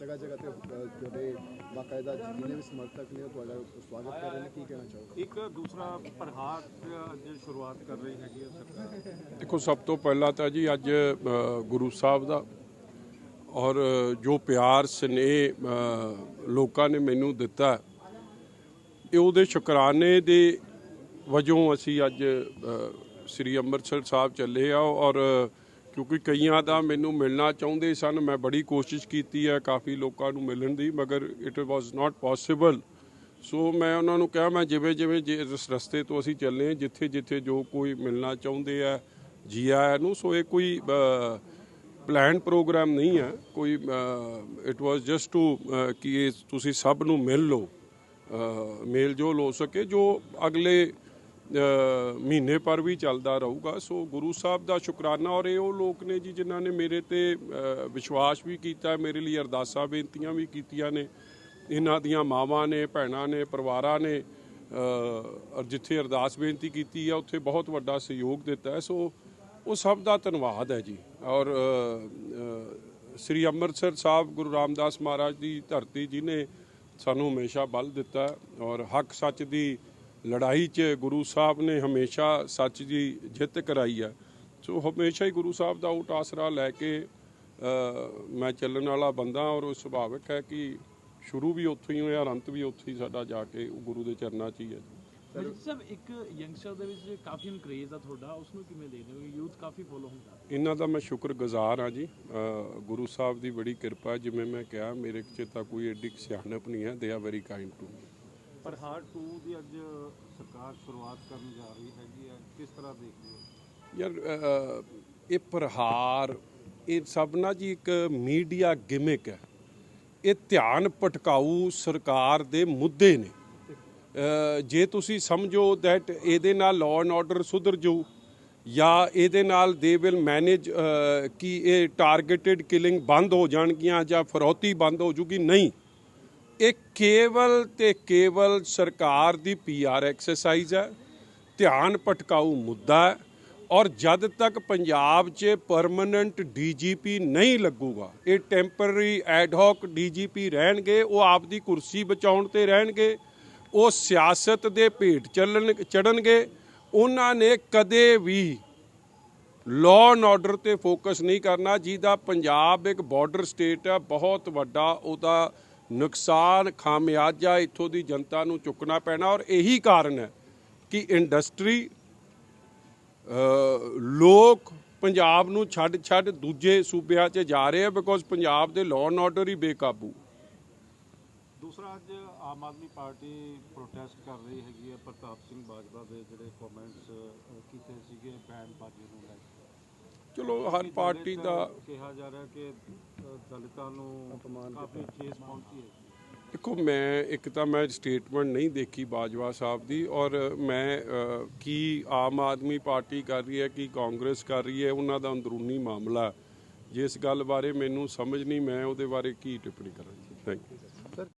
ਜਗ੍ਹਾ ਜਗ੍ਹਾ ਤੇ ਤੁਹਾਡੇ ਬਾਕਾਇਦਾ ਜਿੰਨੇ ਵੀ ਸਮਰਥਕ ਨੇ ਉਹ ਤੁਹਾਡਾ ਸਵਾਗਤ ਕਰ ਰਹੇ ਨੇ ਕੀ ਕਹਿਣਾ ਚਾਹੋਗੇ? ਇੱਕ ਦੂਸਰਾ ਪ੍ਰਹਾਰ ਅੱਜ ਸ਼ੁਰੂਆਤ ਕਰ ਰਹੀ ਹੈਗੀ ਸਰਕਾਰ। ਦੇਖੋ ਸਭ ਤੋਂ ਪਹਿਲਾਂ ਤਾਂ ਜੀ ਅੱਜ ਗੁਰੂ ਸਾਹਿਬ ਦਾ ਔਰ ਜੋ ਪਿਆਰ ਸਨੇਹ ਲੋਕਾਂ ਨੇ ਮੈਨੂੰ ਦਿੱਤਾ ਇਹ ਉਹਦੇ ਸ਼ੁਕਰਾਨੇ ਦੇ ਵਜੋਂ ਅਸੀਂ ਅੱਜ ਸ੍ਰੀ ਅੰਮ੍ਰਿਤਸਰ ਸਾਹਿਬ ਚੱਲੇ ਆ ਔਰ ਕਿਉਂਕਿ ਕਈਆਂ ਦਾ ਮੈਨੂੰ ਮਿਲਣਾ ਚਾਹੁੰਦੇ ਸਨ, ਮੈਂ ਬੜੀ ਕੋਸ਼ਿਸ਼ ਕੀਤੀ ਹੈ ਕਾਫੀ ਲੋਕਾਂ ਨੂੰ ਮਿਲਣ ਦੀ, ਮਗਰ ਇਟ ਵਾਸ ਨਾਟ ਪੋਸੀਬਲ ਸੋ ਮੈਂ ਉਹਨਾਂ ਨੂੰ ਕਿਹਾ, ਮੈਂ ਜਿਵੇਂ ਜਿਵੇਂ ਜੇ ਰਸਤੇ ਤੋਂ ਅਸੀਂ ਚੱਲੇ, ਜਿੱਥੇ ਜਿੱਥੇ ਜੋ ਕੋਈ ਮਿਲਣਾ ਚਾਹੁੰਦੇ ਆ ਜੀਆ ਆਇਆਂ ਨੂੰ ਸੋ ਇਹ ਕੋਈ ਪਲਾਨ ਪ੍ਰੋਗਰਾਮ ਨਹੀਂ ਹੈ। ਕੋਈ ਇਟ ਵਾਸ ਜਸਟ ਟੂ ਕਿ ਤੁਸੀਂ ਸਭ ਨੂੰ ਮਿਲ ਲਓ ਮੇਲ ਜੋਲ ਹੋ ਸਕੇ, ਜੋ ਅਗਲੇ ਮਹੀਨੇ ਪਰ ਵੀ ਚੱਲਦਾ ਰਹੂਗਾ। ਸੋ ਗੁਰੂ ਸਾਹਿਬ ਦਾ ਸ਼ੁਕਰਾਨਾ ਔਰ ਇਹ ਉਹ ਲੋਕ ਨੇ ਜੀ ਜਿਨ੍ਹਾਂ ਨੇ ਮੇਰੇ ਤੇ ਵਿਸ਼ਵਾਸ ਵੀ ਕੀਤਾ, ਮੇਰੇ ਲਈ ਅਰਦਾਸਾਂ ਬੇਨਤੀਆਂ ਵੀ ਕੀਤੀਆਂ ਨੇ। ਇਹਨਾਂ ਦੀਆਂ ਮਾਵਾਂ ਨੇ, ਭੈਣਾਂ ਨੇ, ਪਰਿਵਾਰਾਂ ਨੇ ਔਰ ਜਿੱਥੇ ਅਰਦਾਸ ਬੇਨਤੀ ਕੀਤੀ ਆ, ਉੱਥੇ ਬਹੁਤ ਵੱਡਾ ਸਹਿਯੋਗ ਦਿੱਤਾ ਹੈ। ਸੋ ਉਹ ਸਭ ਦਾ ਧੰਨਵਾਦ ਹੈ ਜੀ। ਔਰ ਸ੍ਰੀ ਅੰਮ੍ਰਿਤਸਰ ਸਾਹਿਬ ਗੁਰੂ ਰਾਮਦਾਸ ਮਹਾਰਾਜ ਦੀ ਧਰਤੀ ਜਿਹਨੇ ਸਾਨੂੰ ਹਮੇਸ਼ਾ ਬਲ ਦਿੱਤਾ ਔਰ ਹੱਕ ਸੱਚ ਦੀ ਲੜਾਈ 'ਚ ਗੁਰੂ ਸਾਹਿਬ ਨੇ ਹਮੇਸ਼ਾ ਸੱਚ ਦੀ ਜਿੱਤ ਕਰਾਈ ਹੈ ਸੋ ਹਮੇਸ਼ਾ ਹੀ ਗੁਰੂ ਸਾਹਿਬ ਦਾ ਊਟ ਆਸਰਾ ਲੈ ਕੇ ਮੈਂ ਚੱਲਣ ਵਾਲਾ ਬੰਦਾ ਔਰ ਉਹ ਸੁਭਾਵਿਕ ਹੈ ਕਿ ਸ਼ੁਰੂ ਵੀ ਉੱਥੋਂ ਹੀ ਹੋਇਆ ਅੰਤ ਵੀ ਉੱਥੇ ਹੀ ਸਾਡਾ ਜਾ ਕੇ ਉਹ ਗੁਰੂ ਦੇ ਚਰਨਾਂ 'ਚ ਹੀ ਹੈ। ਸਾਹਿਬ ਇੱਕ ਯੰਗਸਟਰ ਦੇ ਵਿੱਚ ਕਾਫੀ ਹੁਣ ਕ੍ਰੇਜ਼ ਆ ਤੁਹਾਡਾ ਉਸ ਨੂੰ ਕਿਵੇਂ ਦੇਖਦੇ ਹੋ? ਯੂਥ ਕਾਫੀ ਫੋਲੋ ਹੁੰਦਾ। ਇਹਨਾਂ ਦਾ ਮੈਂ ਸ਼ੁਕਰਗੁਜ਼ਾਰ ਹਾਂ ਜੀ। ਗੁਰੂ ਸਾਹਿਬ ਦੀ ਬੜੀ ਕਿਰਪਾ। ਜਿਵੇਂ ਮੈਂ ਕਿਹਾ ਮੇਰੇ 'ਚ ਤਾਂ ਕੋਈ ਐਡੀ ਸਿਆਣਪ ਨਹੀਂ ਹੈ they are very kind to ਪ੍ਰਹਾਰ 2 ਦੀ ਅੱਜ ਸਰਕਾਰ ਸ਼ੁਰੂਆਤ ਕਰਨ ਜਾ ਰਹੀ ਹੈਗੀ ਹੈ। ਕਿਸ ਤਰ੍ਹਾਂ ਦੇਖਦੇ ਹੋ? ਯਾਰ ਇਹ ਪ੍ਰਹਾਰ, ਇਹ ਸਭ ਨਾ ਜੀ ਇੱਕ ਮੀਡੀਆ ਗਿਮਿਕ ਹੈ। ਇਹ ਧਿਆਨ ਭਟਕਾਊ ਸਰਕਾਰ ਦੇ ਮੁੱਦੇ ਨੇ। ਜੇ ਤੁਸੀਂ ਸਮਝੋ ਦੈਟ ਇਹਦੇ ਨਾਲ ਲਾਅ ਐਂਡ ਆਰਡਰ ਸੁਧਰ ਜਾਊ, ਜਾਂ ਇਹਦੇ ਨਾਲ ਦੇ ਵਿਲ ਮੈਨੇਜ ਕਿ ਇਹ ਟਾਰਗੇਟਿਡ ਕਿਲਿੰਗ ਬੰਦ ਹੋ ਜਾਣਗੀਆਂ ਜਾਂ ਫਰੋਤੀ ਬੰਦ ਹੋ ਜੂਗੀ, ਨਹੀਂ। ਇਹ ਕੇਵਲ ਤੇ ਕੇਵਲ ਸਰਕਾਰ ਦੀ ਪੀਆਰ ਐਕਸਰਸਾਈਜ਼ ਹੈ, ਧਿਆਨ ਭਟਕਾਊ ਮੁੱਦਾ ਹੈ ਔਰ ਜਦ ਤੱਕ ਪੰਜਾਬ 'ਚ ਪਰਮਨੈਂਟ ਡੀਜੀਪੀ ਨਹੀਂ ਲੱਗੂਗਾ, ਇਹ ਟੈਂਪਰਰੀ ਐਡ ਹੌਕ ਡੀਜੀਪੀ ਰਹਿਣਗੇ, ਉਹ ਆਪਦੀ ਕੁਰਸੀ ਬਚਾਉਣ ਤੇ ਰਹਿਣਗੇ, ਉਹ ਸਿਆਸਤ ਦੇ ਭੇਟ ਚੱਲਣ ਚੜਨਗੇ ਉਹਨਾਂ ਨੇ ਕਦੇ ਵੀ ਲਾਅ ਐਂਡ ਆਰਡਰ ਤੇ ਫੋਕਸ ਨਹੀਂ ਕਰਨਾ, ਜਿਹਦਾ ਪੰਜਾਬ ਇੱਕ ਬਾਰਡਰ ਸਟੇਟ ਹੈ, ਬਹੁਤ ਵੱਡਾ, ਉਹਦਾ ਨੁਕਸਾਨ ਖਾਮਿਆਜਾ ਇੱਥੋਂ ਦੀ ਜਨਤਾ ਨੂੰ ਚੁੱਕਣਾ ਪੈਣਾ ਔਰ ਇਹੀ ਕਾਰਨ ਹੈ ਕਿ ਇੰਡਸਟਰੀ ਲੋਕ ਪੰਜਾਬ ਨੂੰ ਛੱਡ ਛੱਡ ਦੂਜੇ ਸੂਬਿਆਂ 'ਚ ਜਾ ਰਹੇ ਆ ਬਿਕੋਜ਼ ਪੰਜਾਬ ਦੇ ਲਾਅ ਐਂਡ ਆਰਡਰ ਹੀ ਬੇਕਾਬੂ। ਦੂਸਰਾ, ਅੱਜ ਆਮ ਆਦਮੀ ਪਾਰਟੀ ਪ੍ਰੋਟੈਸਟ ਕਰ ਰਹੀ ਹੈਗੀ ਹੈ ਪ੍ਰਤਾਪ ਸਿੰਘ ਬਾਜਵਾ ਦੇ ਜਿਹੜੇ ਕਮੈਂਟਸ ਕੀਤੇ ਸੀਗੇ ਬੈਨ ਬਾਜੀ ਨੂੰ ਲੈ ਕੇ। ਚਲੋ ਹਰ ਪਾਰਟੀ ਦਾ ਕਿਹਾ ਜਾ ਰਿਹਾ ਕਿ ਦਲਿਤਾਂ ਨੂੰ ਕਾਫੀ ਠੇਸ ਪਹੁੰਚੀ ਹੈ। ਦੇਖੋ ਮੈਂ ਇੱਕ ਤਾਂ ਮੈਂ ਸਟੇਟਮੈਂਟ ਨਹੀਂ ਦੇਖੀ ਬਾਜਵਾ ਸਾਹਿਬ ਦੀ ਔਰ ਮੈਂ ਕੀ ਆਮ ਆਦਮੀ ਪਾਰਟੀ ਕਰ ਰਹੀ ਹੈ ਕੀ ਕਾਂਗਰਸ ਕਰ ਰਹੀ ਹੈ ਉਹਨਾਂ ਦਾ ਅੰਦਰੂਨੀ ਮਾਮਲਾ ਜਿਸ ਗੱਲ ਬਾਰੇ ਮੈਨੂੰ ਸਮਝ ਨਹੀਂ ਮੈਂ ਉਹਦੇ ਬਾਰੇ ਕੀ ਟਿੱਪਣੀ ਕਰਾਂ ਥੈਂਕ ਯੂ